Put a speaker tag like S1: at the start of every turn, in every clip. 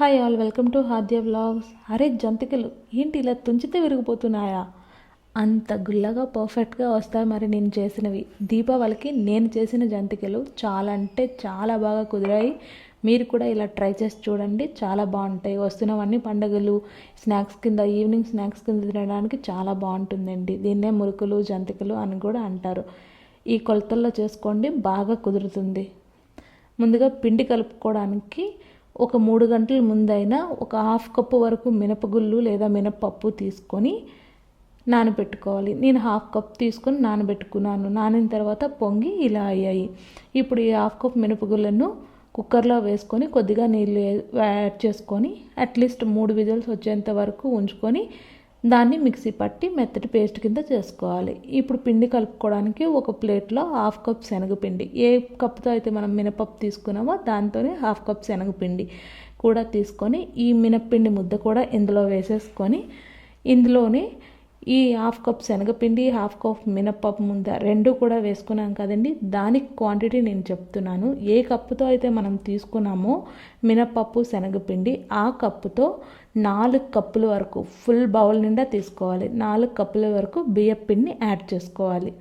S1: Hi all welcome to Haadya vlogs అరే జంతికలు ఏంటి ఇలా తుంచితే విరిగిపోతున్నాయా? అంత గుల్లగా పర్ఫెక్ట్గా వస్తాయి మరి నేను చేసినవి. దీపావళికి నేను చేసిన జంతికలు చాలా అంటే చాలా బాగా కుదిరాయి. మీరు కూడా ఇలా ట్రై చేసి చూడండి చాలా బాగుంటాయి. వస్తున్నవన్నీ పండుగలు స్నాక్స్ కింద ఈవినింగ్ స్నాక్స్ కింద తినడానికి చాలా బాగుంటుందండి. దీన్నే మురుకులు జంతికలు అని కూడా అంటారు. ఈ కొలతల్లో చేసుకోండి బాగా కుదురుతుంది. ముందుగా పిండి కలుపుకోవడానికి ఒక మూడు గంటల ముందైనా ఒక హాఫ్ కప్పు వరకు మినపగుళ్ళు లేదా మినపప్పు తీసుకొని నానబెట్టుకోవాలి. నేను హాఫ్ కప్ తీసుకొని నానబెట్టుకున్నాను. నానిన తర్వాత పొంగి ఇలా అయ్యాయి. ఇప్పుడు ఈ హాఫ్ కప్ మినపగుళ్ళను కుక్కర్లో వేసుకొని కొద్దిగా నీళ్ళు యాడ్ చేసుకొని అట్లీస్ట్ మూడు విజిల్స్ వచ్చేంత వరకు ఉంచుకొని దాన్ని మిక్సీ పట్టి మెత్తటి పేస్ట్ కింద చేసుకోవాలి. ఇప్పుడు పిండి కలుపుకోవడానికి ఒక ప్లేట్లో హాఫ్ కప్ శనగపిండి. ఏ కప్తో అయితే మనం మినపప్పు తీసుకున్నామో దాంతోనే హాఫ్ కప్ శనగపిండి కూడా తీసుకొని ఈ మినప్పిండి ముద్ద కూడా ఇందులో వేసేసుకొని ఇందులోనే ఈ హాఫ్ కప్ శనగపిండి హాఫ్ కప్ మినప్పప్పు ముంద రెండు కూడా వేసుకున్నాం కదండి. దానికి క్వాంటిటీ నేను చెప్తున్నాను. ఏ కప్పుతో అయితే మనం తీసుకున్నామో మినప్పప్పు శనగపిండి ఆ కప్పుతో నాలుగు కప్పుల వరకు ఫుల్ బౌల్ నిండా తీసుకోవాలి. నాలుగు కప్పుల వరకు బియ్యం పిండిని యాడ్ చేసుకోవాలి.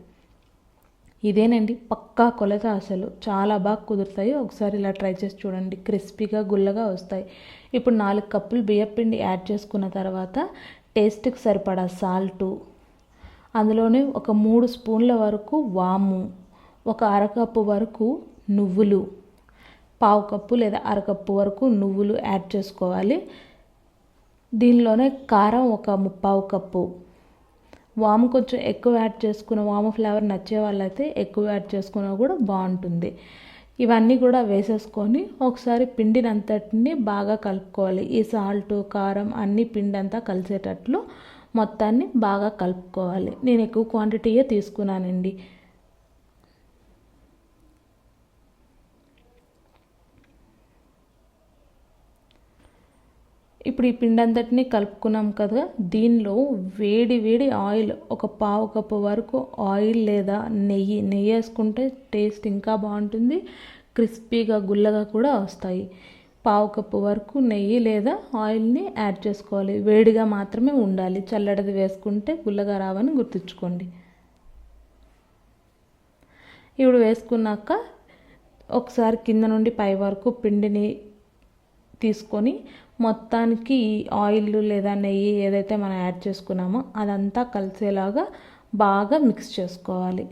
S1: ఇదేనండి పక్కా కొలత అసలు. చాలా బాగా కుదురుతాయి ఒకసారి ఇలా ట్రై చేసి చూడండి. క్రిస్పీగా గుల్లగా వస్తాయి. ఇప్పుడు నాలుగు కప్పులు బియ్యం పిండి యాడ్ చేసుకున్న తర్వాత టేస్ట్కి సరిపడా సాల్టు. అందులోనే ఒక మూడు స్పూన్ల వరకు వాము ఒక అరకప్పు వరకు నువ్వులు. పావు కప్పు లేదా అరకప్పు వరకు నువ్వులు యాడ్ చేసుకోవాలి. దీనిలోనే కారం ఒక ముప్పావు కప్పు. వాము కొంచెం ఎక్కువ యాడ్ చేసుకున్న వాము ఫ్లేవర్ నచ్చే వాళ్ళైతే ఎక్కువ యాడ్ చేసుకున్నా కూడా బాగుంటుంది. ఇవన్నీ కూడా వేసేసుకొని ఒకసారి పిండినంతటిని బాగా కలుపుకోవాలి. ఈ సాల్ట్ కారం అన్ని పిండి అంతా కలిసేటట్లు మొత్తాన్ని బాగా కలుపుకోవాలి. నేను ఎక్కువ క్వాంటిటీయే తీసుకున్నానండి. ఇప్పుడు ఈ పిండి అంతటిని కలుపుకున్నాం కదా దీనిలో వేడి వేడి ఆయిల్ ఒక పావు కప్పు వరకు ఆయిల్ లేదా నెయ్యి నెయ్యి వేసుకుంటే టేస్ట్ ఇంకా బాగుంటుంది క్రిస్పీగా గుల్లగా కూడా వస్తాయి. పావు కప్పు వరకు నెయ్యి లేదా ఆయిల్ని యాడ్ చేసుకోవాలి. వేడిగా మాత్రమే ఉండాలి. చల్లటిది వేసుకుంటే గుల్లగా రావని గుర్తుంచుకోండి. ఇప్పుడు వేసుకున్నాక ఒకసారి కింద నుండి పై వరకు పిండిని తీసుకొని మొత్తానికి ఈ ఆయిల్ లేదా నెయ్యి ఏదైతే మనం యాడ్ చేసుకున్నామో అదంతా కలిసేలాగా బాగా మిక్స్ చేసుకోవాలి.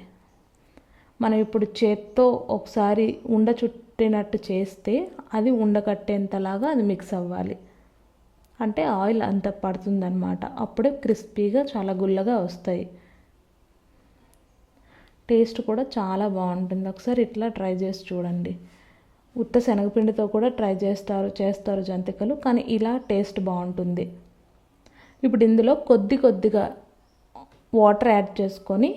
S1: మనం ఇప్పుడు చేత్తో ఒకసారి ఉండ చుట్టినట్టు చేస్తే అది ఉండకట్టేంతలాగా అది మిక్స్ అవ్వాలి. అంటే ఆయిల్ అంత పడుతుందన్నమాట. అప్పుడే క్రిస్పీగా చాలా గుల్లగా వస్తాయి. టేస్ట్ కూడా చాలా బాగుంటుంది. ఒకసారి ఇట్లా ట్రై చేసి చూడండి. ఉత్త శనగపిండితో కూడా ట్రై చేస్తారు చేస్తారు జంతికలు కానీ ఇలా టేస్ట్ బాగుంటుంది. ఇప్పుడు ఇందులో కొద్ది కొద్దిగా వాటర్ యాడ్ చేసుకొని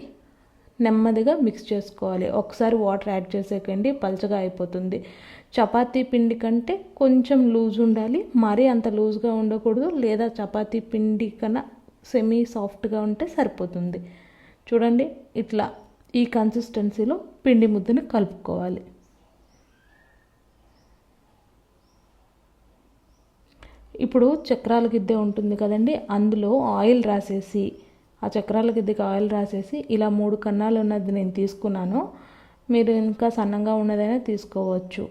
S1: నెమ్మదిగా మిక్స్ చేసుకోవాలి. ఒకసారి వాటర్ యాడ్ చేసేకండి పల్చగా అయిపోతుంది. చపాతీ పిండి కంటే కొంచెం లూజ్ ఉండాలి. మరీ అంత లూజ్గా ఉండకూడదు. లేదా చపాతీ పిండి కన్నా సెమీ సాఫ్ట్గా ఉంటే సరిపోతుంది. చూడండి ఇట్లా ఈ కన్సిస్టెన్సీలో పిండి ముద్దని కలుపుకోవాలి. ఇప్పుడు చక్రాల గిద్దె ఉంటుంది కదండి అందులో ఆయిల్ రాసేసి ఆ చక్రాల గిద్దెకి ఆయిల్ రాసేసి ఇలా మూడు కన్నాలు ఉన్నది నేను తీసుకున్నాను. మీరు ఇంకా సన్నంగా ఉన్నదైనా తీసుకోవచ్చు.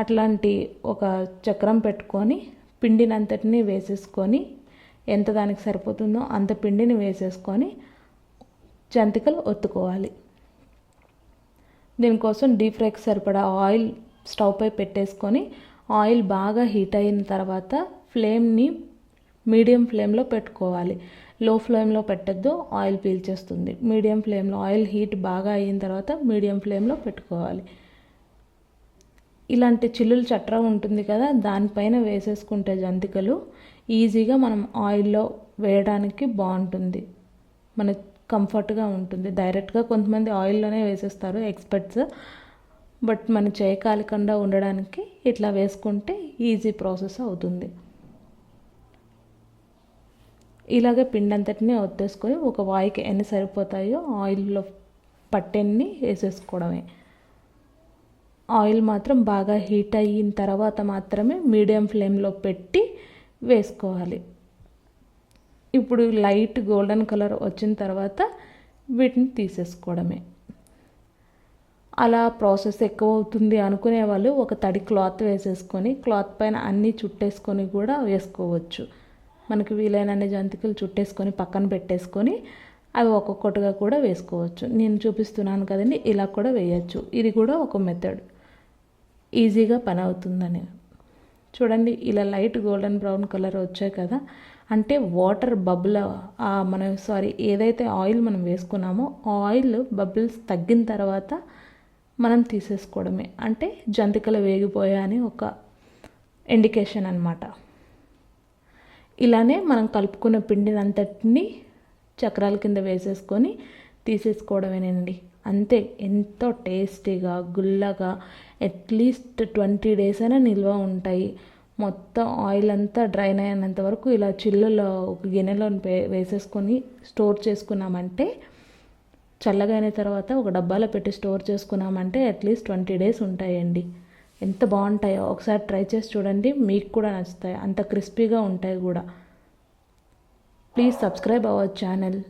S1: అట్లాంటి ఒక చక్రం పెట్టుకొని పిండినంతటిని వేసేసుకొని ఎంత దానికి సరిపోతుందో అంత పిండిని వేసేసుకొని జంతికలు ఒత్తుకోవాలి. దీనికోసం డీప్ ఫ్రైకి సరిపడా ఆయిల్ స్టవ్పై పెట్టేసుకొని ఆయిల్ బాగా హీట్ అయిన తర్వాత ఫ్లేమ్ని మీడియం ఫ్లేమ్లో పెట్టుకోవాలి. లో ఫ్లేమ్లో పెట్టద్దు ఆయిల్ పీల్చేస్తుంది. మీడియం ఫ్లేమ్లో ఆయిల్ హీట్ బాగా అయిన తర్వాత మీడియం ఫ్లేమ్లో పెట్టుకోవాలి. ఇలాంటి చిల్లులు చట్ర ఉంటుంది కదా దానిపైన వేసేసుకుంటే జంతికలు ఈజీగా మనం ఆయిల్లో వేయడానికి బాగుంటుంది. మన కంఫర్ట్గా ఉంటుంది. డైరెక్ట్గా కొంతమంది ఆయిల్లోనే వేసేస్తారు ఎక్స్పర్ట్స్. బట్ మన చేయకాలకుండా ఉండడానికి ఇట్లా వేసుకుంటే ఈజీ ప్రాసెస్ అవుతుంది. ఇలాగే పిండి అంతటిని ఒత్తేసుకొని ఒక వాయికి ఎన్ని సరిపోతాయో ఆయిల్లో పట్టెన్ని వేసేసుకోవడమే. ఆయిల్ మాత్రం బాగా హీట్ అయిన తర్వాత మాత్రమే మీడియం ఫ్లేమ్లో పెట్టి వేసుకోవాలి. ఇప్పుడు లైట్ గోల్డెన్ కలర్ వచ్చిన తర్వాత వీటిని తీసేసుకోవడమే. అలా ప్రాసెస్ ఎక్కువ అవుతుంది అనుకునే వాళ్ళు ఒక తడి క్లాత్ వేసేసుకొని క్లాత్ పైన అన్నీ చుట్టేసుకొని కూడా వేసుకోవచ్చు. మనకి వీలైనన్ని జంతికలు చుట్టేసుకొని పక్కన పెట్టేసుకొని అవి ఒక్కొక్కటిగా కూడా వేసుకోవచ్చు. నేను చూపిస్తున్నాను కదండి ఇలా కూడా వేయచ్చు. ఇది కూడా ఒక మెథడ్ ఈజీగా పని అవుతుందని. చూడండి ఇలా లైట్ గోల్డెన్ బ్రౌన్ కలర్ వచ్చాయి కదా. అంటే వాటర్ బబుల్ మనం సారీ ఏదైతే ఆయిల్ మనం వేసుకున్నామో ఆయిల్ బబుల్స్ తగ్గిన తర్వాత మనం తీసేసుకోవడమే. అంటే జంతికలు వేగిపోయా అని ఒక ఇండికేషన్ అనమాట ఇలానే మనం కలుపుకున్న పిండిని అంతటిని చక్రాల కింద వేసేసుకొని తీసేసుకోవడమేనండి. అంతే ఎంతో టేస్టీగా గుల్లగా అట్లీస్ట్ ట్వంటీ డేస్ అయినా నిల్వ ఉంటాయి. మొత్తం ఆయిల్ అంతా డ్రైన్ అయినంత వరకు ఇలా చిల్లులో ఒక గిన్నెలో వేసేసుకొని స్టోర్ చేసుకున్నామంటే చల్లగా అయిన తర్వాత ఒక డబ్బాలో పెట్టి స్టోర్ చేసుకున్నామంటే అట్లీస్ట్ ట్వంటీ డేస్ ఉంటాయండి. ఎంత బాగుంటాయో ఒకసారి ట్రై చేసి చూడండి. మీకు కూడా నచ్చుతాయి. అంత క్రిస్పీగా ఉంటాయి కూడా. Please subscribe our channel.